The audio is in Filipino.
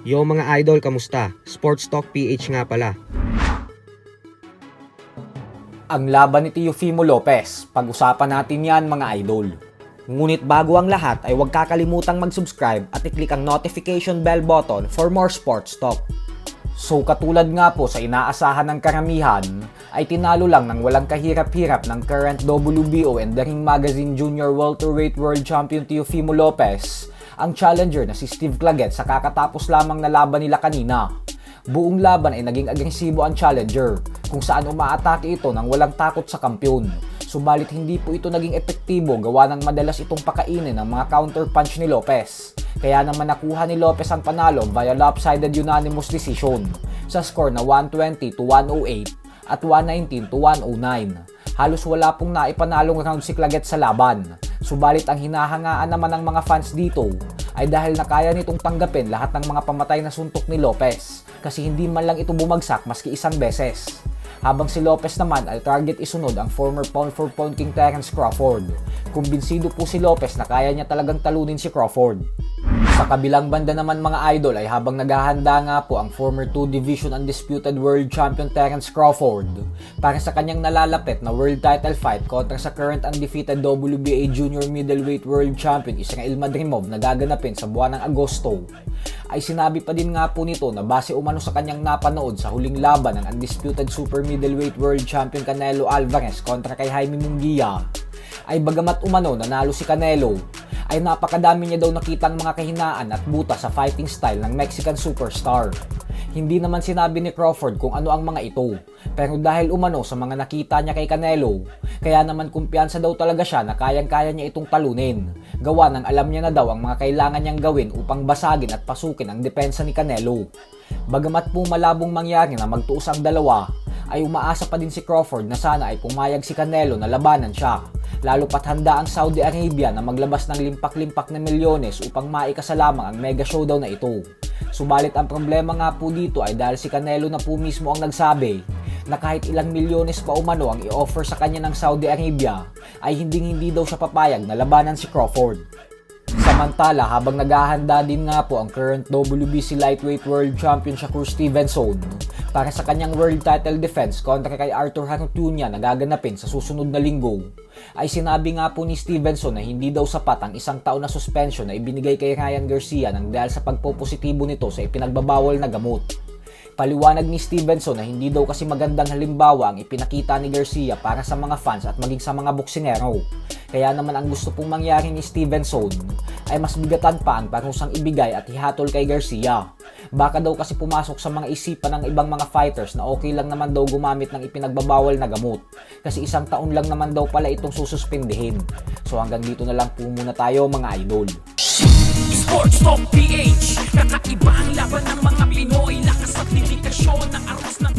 Yo mga idol, kamusta? Sports Talk PH nga pala. Ang laban ni Teofimo Lopez. Pag-usapan natin yan mga idol. Ngunit bago ang lahat ay huwag kakalimutang mag-subscribe at i-click ang notification bell button for more sports talk. So katulad nga po sa inaasahan ng karamihan, ay tinalo lang ng walang kahirap-hirap ng current WBO and The Ring Magazine Junior Welterweight World Champion Teofimo Lopez ang challenger na si Steve Claggett sa kakatapos lamang na laban nila kanina. Buong laban ay naging agresibo ang challenger kung saan umaatake ito ng walang takot sa kampyon. Subalit hindi po ito naging epektibo gawa ng madalas itong pakainin ng mga counter punch ni Lopez. Kaya naman nakuha ni Lopez ang panalo via lopsided unanimous decision sa score na 120 to 108 at 119 to 109. Halos wala pong naipanalong round si Claggett sa laban. Subalit ang hinahangaan naman ng mga fans dito ay dahil nakaya nitong tanggapin lahat ng mga pamatay na suntok ni Lopez kasi hindi man lang ito bumagsak maski isang beses. Habang si Lopez naman ay target isunod ang former pound for pound king Terence Crawford. Kumbinsido po si Lopez na kaya niya talagang talunin si Crawford. Sa kabilang banda naman mga idol ay habang naghahanda nga po ang former 2 Division Undisputed World Champion Terence Crawford para sa kanyang nalalapit na world title fight kontra sa current undefeated WBA Junior Middleweight World Champion Israel Madrimov na gaganapin sa buwan ng Agosto. Ay sinabi pa din nga po nito na base umano sa kanyang napanood sa huling laban ng undisputed super middleweight world champion Canelo Alvarez kontra kay Jaime Munguia. Ay bagamat umano nanalo si Canelo ay napakadami niya daw nakitang mga kahinaan at buta sa fighting style ng Mexican superstar. Hindi naman sinabi ni Crawford kung ano ang mga ito. Pero dahil umano sa mga nakita niya kay Canelo, kaya naman kumpiyansa daw talaga siya na kayang-kaya niya itong talunin. Gawa ng alam niya na daw ang mga kailangan niyang gawin upang basagin at pasukin ang depensa ni Canelo. Bagamat po malabong mangyari na magtuos ang dalawa, ay umaasa pa din si Crawford na sana ay pumayag si Canelo na labanan siya. Lalo pat handa ang Saudi Arabia na maglabas ng limpak-limpak na milyones upang maikasa lamang ang mega showdown na ito. Subalit ang problema nga po dito ay dahil si Canelo na po mismo ang nagsabi na kahit ilang milyones pa umano ang i-offer sa kanya ng Saudi Arabia ay hindi-hindi daw siya papayag na labanan si Crawford. Samantala, habang naghahanda din nga po ang current WBC Lightweight World Champion Shakur Stevenson para sa kanyang world title defense kontra kay Arthur Hartunya na gaganapin sa susunod na linggo, ay sinabi nga po ni Stevenson na hindi daw sapat ang isang taon na suspension na ibinigay kay Ryan Garcia nang dahil sa pagpopositibo nito sa ipinagbabawal na gamot. Paliwanag ni Stevenson na hindi daw kasi magandang halimbawa ang ipinakita ni Garcia para sa mga fans at maging sa mga boksinero. Kaya naman ang gusto pong mangyari ni Stevenson ay mas bigatan pa ang parusang ibigay at ihatol kay Garcia. Baka daw kasi pumasok sa mga isipan ng ibang mga fighters na okay lang naman daw gumamit ng ipinagbabawal na gamot. Kasi isang taon lang naman daw pala itong sususpindihin. So hanggang dito na lang po muna tayo mga idol. Sports Talk PH Kakaiba ang laban ng mga Pinoy Lakas at dedikasyon ng aros ng